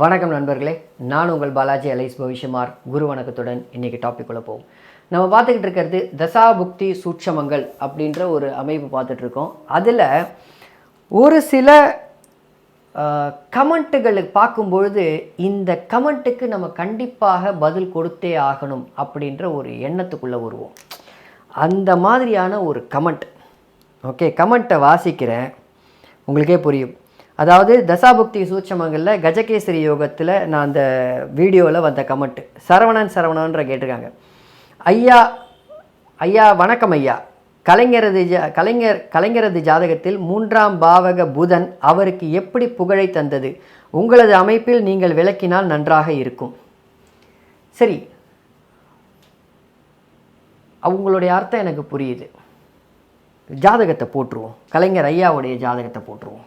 வணக்கம் நண்பர்களே நான் உங்கள் பாலாஜி அலைஸ் பவிஷமார் குரு வணக்கத்துடன் இன்றைக்கி டாபிக்குள்ளே போவோம். நம்ம பார்த்துக்கிட்டு இருக்கிறது தசாபுக்தி சூட்சமங்கள் அப்படின்ற ஒரு அமைப்பு பார்த்துட்டு இருக்கோம். அதில் ஒரு சில கமெண்ட்டுகளுக்கு பார்க்கும்பொழுது இந்த கமெண்ட்டுக்கு நம்ம கண்டிப்பாக பதில் கொடுத்தே ஆகணும் அப்படின்ற ஒரு எண்ணத்துக்குள்ளே வருவோம். அந்த மாதிரியான ஒரு கமெண்ட் ஓகே கமெண்ட்டை வாசிக்கிறேன். உங்களுக்கே புரியும். அதாவது தசாபுக்தி சூட்சமங்களில் கஜகேசரி யோகத்தில் நான் அந்த வீடியோவில் வந்த கமெண்ட். சரவணன் சரவணன்ற கேட்டிருக்காங்க. ஐயா ஐயா வணக்கம் ஐயா. கலைஞரது ஜா கலைஞர் கலைஞரது ஜாதகத்தில் மூன்றாம் பாவக புதன் அவருக்கு எப்படி புகழை தந்தது? உங்களது அமைப்பில் நீங்கள் விளக்கினால் நன்றாக இருக்கும். சரி. அவங்களுடைய அர்த்தம் எனக்கு புரியுது. ஜாதகத்தை போட்டுருவோம் கலைஞர் ஐயாவுடைய ஜாதகத்தை போட்டுருவோம்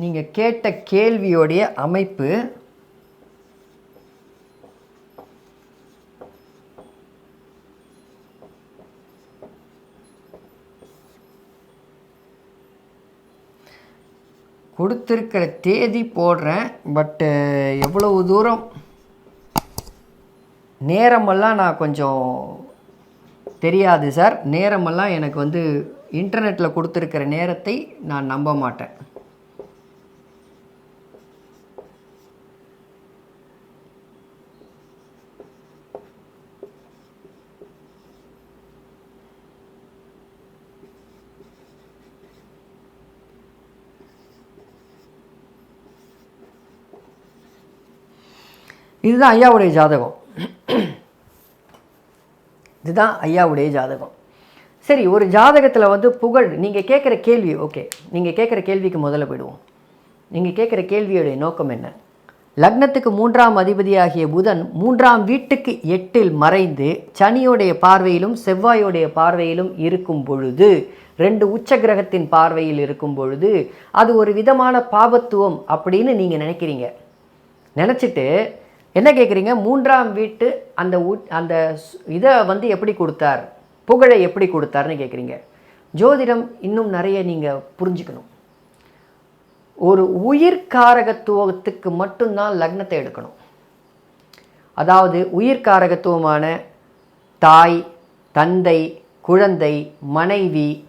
நீங்கள் கேட்ட கேள்வியோடைய அமைப்பு கொடுத்துருக்கிற தேதி போடுறேன் பட்டு எவ்வளவு தூரம்? நேரமெல்லாம் நான் கொஞ்சம் தெரியாது சார் நேரமெல்லாம் எனக்கு வந்து இன்டர்நெட்டில் கொடுத்துருக்கிற நேரத்தை நான் நம்ப மாட்டேன். இதுதான் ஐயாவுடைய ஜாதகம். இதுதான் ஐயாவுடைய ஜாதகம். சரி ஒரு ஜாதகத்தில் வந்து புகழ் நீங்கள் கேட்குற கேள்வி ஓகே. நீங்கள் கேட்குற கேள்விக்கு முதல்ல போயிடுவோம். நீங்கள் கேட்குற கேள்வியுடைய நோக்கம் என்ன? லக்னத்துக்கு மூன்றாம் அதிபதியாகிய புதன் மூன்றாம் வீட்டுக்கு எட்டில் மறைந்து சனியோடைய பார்வையிலும் செவ்வாயோடைய பார்வையிலும் இருக்கும் பொழுது ரெண்டு உச்ச கிரகத்தின் பார்வையில் இருக்கும் பொழுது அது ஒரு விதமான பாபத்துவம் அப்படின்னு நீங்கள் நினைக்கிறீங்க. நினச்சிட்டு என்ன கேட்குறீங்க மூன்றாம் வீட்டு அந்த உ- அந்த இதை வந்து எப்படி கொடுத்தார்? புகழை எப்படி கொடுத்தாருன்னு கேட்குறீங்க ஜோதிடம் இன்னும் நிறைய நீங்கள் புரிஞ்சுக்கணும். ஒரு உயிர்காரகத்துவத்துக்கு மட்டும்தான் லக்னத்தை எடுக்கணும். அதாவது உயிர்காரகத்துவமான தாய் தந்தை குழந்தை மனைவி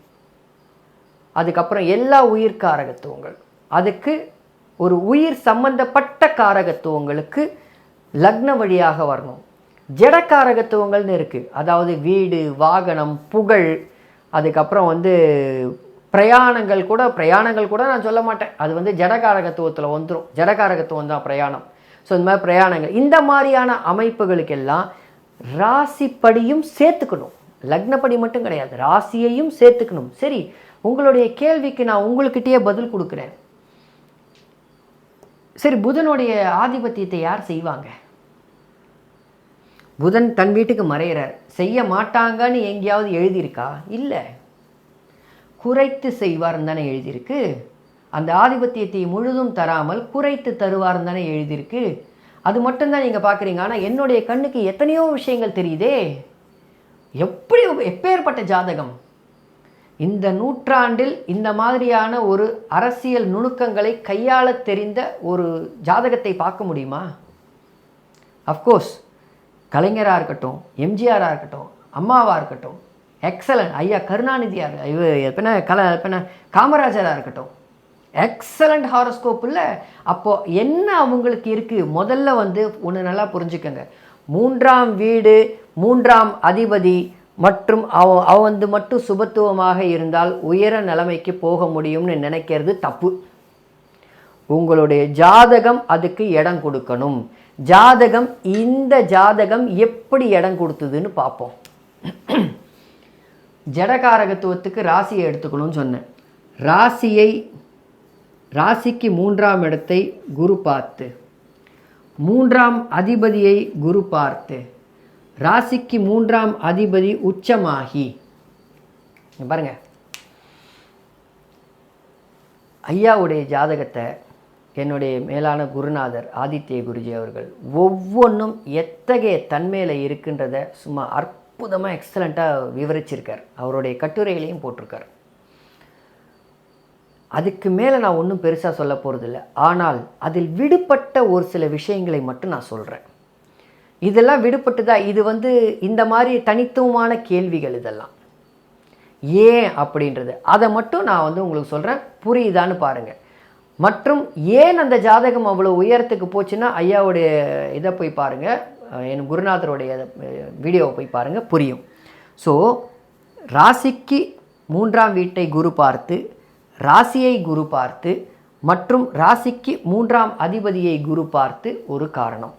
அதுக்கப்புறம் எல்லா உயிர்காரகத்துவங்கள் அதுக்கு ஒரு உயிர் சம்பந்தப்பட்ட காரகத்துவங்களுக்கு லக்ன வழியாக வரணும். ஜடக்காரகத்துவங்கள்னு இருக்குது அதாவது வீடு வாகனம் புகழ் அதுக்கப்புறம் வந்து பிரயாணங்கள் கூட பிரயாணங்கள் கூட நான் சொல்ல மாட்டேன். அது வந்து ஜடகாரகத்துவத்தில் வந்துடும் ஜடகாரகத்துவம் தான் பிரயாணம். ஸோ இந்த மாதிரி பிரயாணங்கள். இந்த மாதிரியான அமைப்புகளுக்கெல்லாம் ராசிப்படியும் சேர்த்துக்கணும். லக்னப்படி மட்டும் கிடையாது. ராசியையும் சேர்த்துக்கணும். சரி உங்களுடைய கேள்விக்கு நான் உங்கள்கிட்டயே பதில் கொடுக்குறேன். சரி புதனுடைய ஆதிபத்தியத்தை யார் செய்வாங்க? புதன் தன் வீட்டுக்கு மறையிறார். செய்ய மாட்டாங்கன்னு எங்கேயாவது எழுதியிருக்கா? இல்லை. குறைத்து செய்வார்னு தானே எழுதியிருக்கு. அந்த ஆதிபத்தியத்தை முழுதும் தராமல் குறைத்து தருவார்னு தானே எழுதியிருக்கு. அது மட்டும்தான் நீங்கள் பார்க்குறீங்க. ஆனால் என்னுடைய கண்ணுக்கு எத்தனையோ விஷயங்கள் தெரியுதே. எப்படி எப்பேற்பட்ட ஜாதகம்? இந்த நூற்றாண்டில் இந்த மாதிரியான ஒரு அரசியல் நுணுக்கங்களை கையாளத் தெரிந்த ஒரு ஜாதகத்தை பார்க்க முடியுமா? அஃப்கோர்ஸ் கலைஞராக இருக்கட்டும் எம்ஜிஆராக இருக்கட்டும் அம்மாவாக இருக்கட்டும் எக்ஸலண்ட் ஐயா கருணாநிதியாக இவ எப்பன கல எப்பன காமராஜராக இருக்கட்டும். எக்ஸலண்ட் ஹாரோஸ்கோப் இல்லை. அப்போது என்ன அவங்களுக்கு இருக்குது முதல்ல வந்து ஒன்று நல்லா புரிஞ்சுக்கோங்க. மூன்றாம் வீடு மூன்றாம் அதிபதி மற்றும் அவ அவ வந்து மட்டும் சுபத்துவமாக இருந்தால் உயர நிலைமைக்கு போக முடியும்னு நினைக்கிறது தப்பு. உங்களுடைய ஜாதகம் அதுக்கு இடம் கொடுக்கணும். ஜாதகம் இந்த ஜாதகம் எப்படி இடம் கொடுத்ததுன்னு பார்ப்போம். ஜடகாரகத்துவத்துக்கு ராசியை எடுத்துக்கணும்னு சொன்னேன். ராசியை ராசிக்கு மூன்றாம் இடத்தை குரு பார்த்து மூன்றாம் அதிபதியை குரு பார்த்து ராசிக்கு மூன்றாம் அதிபதி உச்சமாகி. பாருங்க. ஐயாவுடைய ஜாதகத்தை என்னுடைய மேலான குருநாதர் ஆதித்ய குருஜி அவர்கள் ஒவ்வொன்றும் எத்தகைய தன்மையில் இருக்கின்றத சும்மா அற்புதமாக எக்ஸலண்ட்டாக விவரிச்சிருக்கார். அவருடைய கட்டுரைகளையும் போட்டிருக்கார். அதுக்கு மேலே நான் ஒன்றும் பெருசாக சொல்ல போகிறதில்ல ஆனால் அதில் விடுபட்ட ஒரு சில விஷயங்களை மட்டும் நான் சொல்கிறேன் இதெல்லாம் விடுபட்டுதா? இது வந்து இந்த மாதிரி தனித்துவமான கேள்விகள் இதெல்லாம். ஏன் அப்படின்றது? அதை மட்டும் நான் வந்து உங்களுக்கு சொல்கிறேன் புரியுதான்னு பாருங்கள் மற்றும் ஏன் அந்த ஜாதகம் அவ்வளோ உயரத்துக்கு போச்சுன்னா ஐயாவுடைய இதை போய் பாருங்கள் என் குருநாதருடைய வீடியோவை போய் பாருங்கள் புரியும். ஸோ ராசிக்கு மூன்றாம் வீட்டை குரு பார்த்து ராசியை குரு பார்த்து மற்றும் ராசிக்கு மூன்றாம் அதிபதியை குரு பார்த்து ஒரு காரணம்.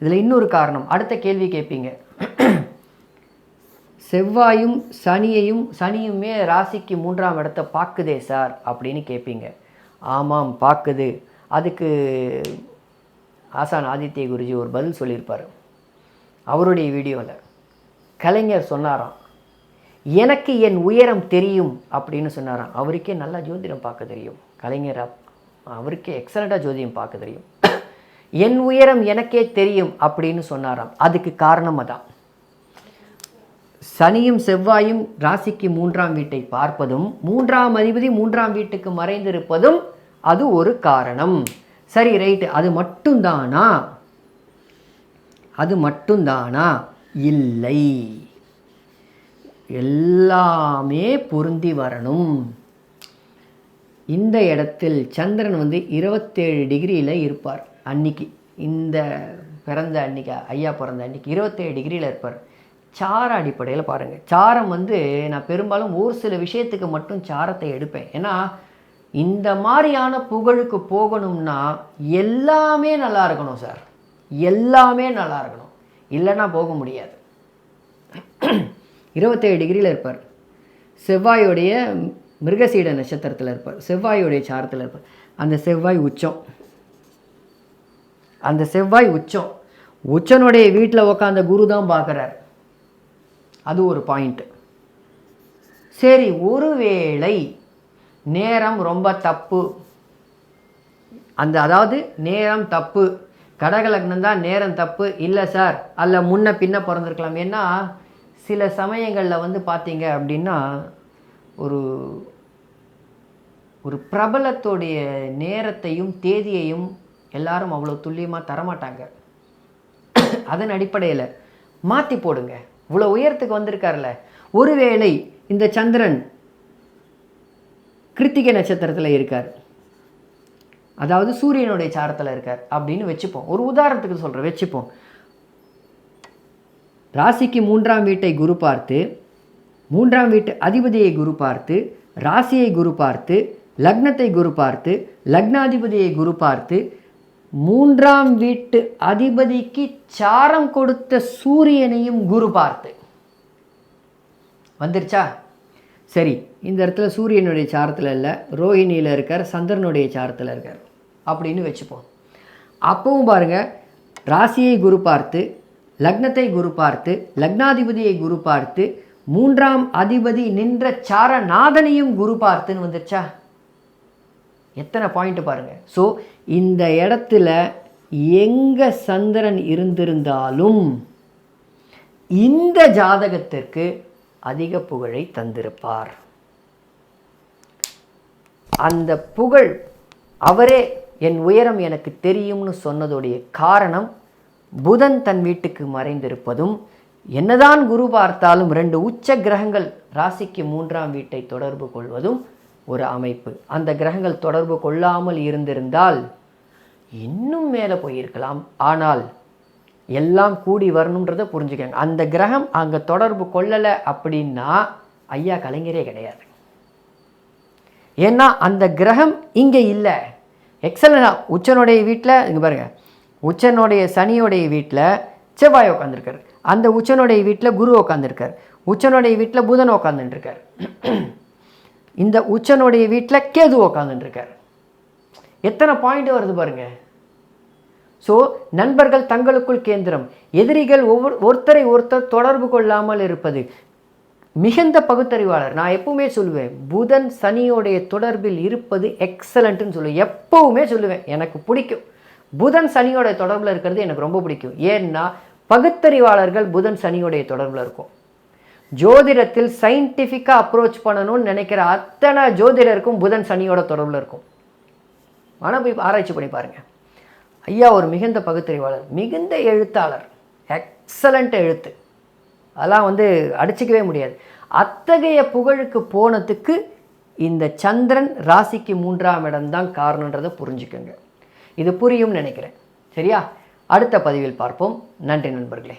இதில் இன்னொரு காரணம். அடுத்த கேள்வி கேட்பீங்க. செவ்வாயும் சனியையும் சனியுமே ராசிக்கு மூன்றாம் இடத்தை பார்க்குதே சார் அப்படின்னு கேட்பீங்க. ஆமாம் பார்க்குது. அதுக்கு ஆசான் ஆதித்ய குருஜி ஒரு பதில் சொல்லியிருப்பார். அவருடைய வீடியோவில் கலைஞர் சொன்னாராம் எனக்கு என் உயரம் தெரியும் அப்படின்னு சொன்னாராம். அவருக்கே நல்லா ஜோதிடம் பார்க்க தெரியும். கலைஞர் அப்- அவருக்கே எக்ஸலண்ட்டாக ஜோதிடம் பார்க்க தெரியும். என் உயரம் எனக்கே தெரியும் அப்படின்னு சொன்னாராம். அதுக்கு காரணமாக தான் சனியும் செவ்வாயும் ராசிக்கு மூன்றாம் வீட்டை பார்ப்பதும் மூன்றாம் அதிபதி மூன்றாம் வீட்டுக்கு மறைந்திருப்பதும் அது ஒரு காரணம். சரி ரைட்டு அது மட்டும்தானா? அது மட்டும்தானா? இல்லை. எல்லாமே பொருந்தி வரணும். இந்த இடத்தில் சந்திரன் வந்து இருபத்தேழு டிகிரியில் இருப்பார். அன்னைக்கு இந்த பிறந்த அன்னைக்கு ஐயா பிறந்த அன்னைக்கு இருபத்தேழு டிகிரியில் இருப்பார். சார அடிப்படையில் பாருங்கள் சாரம் வந்து நான் பெரும்பாலும் ஒரு சில விஷயத்துக்கு மட்டும் சாரத்தை எடுப்பேன். ஏன்னா இந்த மாதிரியான புகழுக்கு போகணும்னா எல்லாமே நல்லா இருக்கணும் சார். எல்லாமே நல்லா இருக்கணும். இல்லைன்னா போக முடியாது. இருபத்தேழு டிகிரியில் இருப்பார். செவ்வாயுடைய மிருகசீட நட்சத்திரத்தில் இருப்பார். செவ்வாயுடைய சாரத்தில் இருப்பார். அந்த செவ்வாய் உச்சம். அந்த செவ்வாய் உச்சம். உச்சனுடைய வீட்டில் உட்காந்த குரு தான் பார்க்குறாரு அது ஒரு பாயிண்ட் சரி ஒருவேளை நேரம் ரொம்ப தப்பு. அந்த அதாவது நேரம் தப்பு. கடகலக்னம் தான் நேரம் தப்பு. இல்லை சார் அல்ல முன்ன பின்ன பிறந்திருக்கலாம். ஏன்னா சில சமயங்களில் வந்து பார்த்தீங்க அப்படின்னா ஒரு ஒரு பிரபலத்துடைய நேரத்தையும் தேதியையும் எல்லாரும் அவ்வளோ துல்லியமாக தரமாட்டாங்க. அதன் அடிப்படையில் மாற்றி போடுங்க. இவ்வளோ உயரத்துக்கு வந்திருக்கார்ல. ஒருவேளை இந்த சந்திரன் கிருத்திகை நட்சத்திரத்தில் இருக்கார். அதாவது சூரியனுடைய சாரத்தில் இருக்கார் அப்படின்னு வச்சுப்போம். ஒரு உதாரணத்துக்கு சொல்கிறேன் வச்சுப்போம். ராசிக்கு மூன்றாம் வீட்டை குரு பார்த்து மூன்றாம் வீட்டு அதிபதியை குரு பார்த்து ராசியை குரு பார்த்து லக்னத்தை குரு பார்த்து லக்னாதிபதியை குரு பார்த்து மூன்றாம் வீட்டு அதிபதிக்கு சாரம் கொடுத்த சூரியனையும் குரு பார்த்து. வந்துருச்சா? சரி இந்த இடத்துல சூரியனுடைய சாரத்தில் இல்லை ரோஹிணியில் இருக்கார் சந்திரனுடைய சாரத்தில் இருக்கார் அப்படின்னு வச்சுப்போம். அப்பவும் பாருங்க ராசியை குரு பார்த்து லக்னத்தை குரு பார்த்து லக்னாதிபதியை குரு பார்த்து மூன்றாம் அதிபதி நின்ற சாரநாதனையும் குரு பார்த்துன்னு வந்துருச்சா? எத்தனை பாயிண்ட் பாருங்கள் ஸோ இந்த இடத்துல எங்கே சந்திரன் இருந்திருந்தாலும் இந்த ஜாதகத்திற்கு அதிக புகழை தந்திருப்பார். அந்த புகழ் அவரே என் உயரம் எனக்கு தெரியும்னு சொன்னதுடைய காரணம் புதன் தன் வீட்டுக்கு மறைந்திருப்பதும் என்னதான் குரு பார்த்தாலும் ரெண்டு உச்ச கிரகங்கள் ராசிக்கு மூன்றாம் வீட்டை தொடர்பு கொள்வதும் ஒரு அமைப்பு. அந்த கிரகங்கள் தொடர்பு கொள்ளாமல் இருந்திருந்தால் இன்னும் மேலே போயிருக்கலாம். ஆனால் எல்லாம் கூடி வரணுன்றதை புரிஞ்சுக்கங்க. அந்த கிரகம் அங்கே தொடர்பு கொள்ளலை அப்படின்னா ஐயா கலைஞரே கிடையாது. ஏன்னா அந்த கிரகம் இங்கே இல்லை. எக்ஸலனா உச்சனுடைய வீட்டில் இங்கே பாருங்கள் உச்சனுடைய சனியோடைய வீட்டில் செவ்வாய் உட்காந்துருக்காரு அந்த உச்சனுடைய வீட்டில் குரு உட்காந்துருக்கார் உச்சனுடைய வீட்டில் புதன் உட்காந்துட்டுருக்கார் இந்த உச்சனுடைய வீட்டில் கேது உக்காந்துட்டுருக்கார் எத்தனை பாயிண்ட் வருது பாருங்கள் ஸோ நண்பர்கள் தங்களுக்குள் கேந்திரம். எதிரிகள் ஒவ்வொரு ஒருத்தரை ஒருத்தர் தொடர்பு கொள்ளாமல் இருப்பது. மிகுந்த பகுத்தறிவாளர். நான் எப்பவுமே சொல்லுவேன் புதன் சனியோடைய தொடர்பில் இருப்பது எக்ஸலண்ட்டுன்னு சொல்லுவேன். எப்பவுமே சொல்லுவேன் எனக்கு பிடிக்கும். புதன் சனியோடைய தொடர்பில் இருக்கிறது எனக்கு ரொம்ப பிடிக்கும். ஏன்னா பகுத்தறிவாளர்கள் புதன் சனியுடைய தொடர்பில் இருக்கும். ஜோதிடத்தில் சயின்டிஃபிக்காக அப்ரோச் பண்ணணும்னு நினைக்கிற அத்தனை ஜோதிடருக்கும் புதன் சனியோட தொடர்பில் இருக்கும். ஆனால் போய் ஆராய்ச்சி பண்ணி பாருங்கள் ஐயா ஒரு மிகுந்த பகுத்தறிவாளர் மிகுந்த எழுத்தாளர் எக்ஸலண்ட் எழுத்து. அதெல்லாம் வந்து அடிச்சிக்கவே முடியாது. அத்தகைய புகழுக்கு போனதுக்கு இந்த சந்திரன் ராசிக்கு மூன்றாம் இடம்தான் காரணன்றதை புரிஞ்சுக்கோங்க. இது புரியும்னு நினைக்கிறேன். சரியா? அடுத்த பதிவில் பார்ப்போம். நன்றி நண்பர்களே.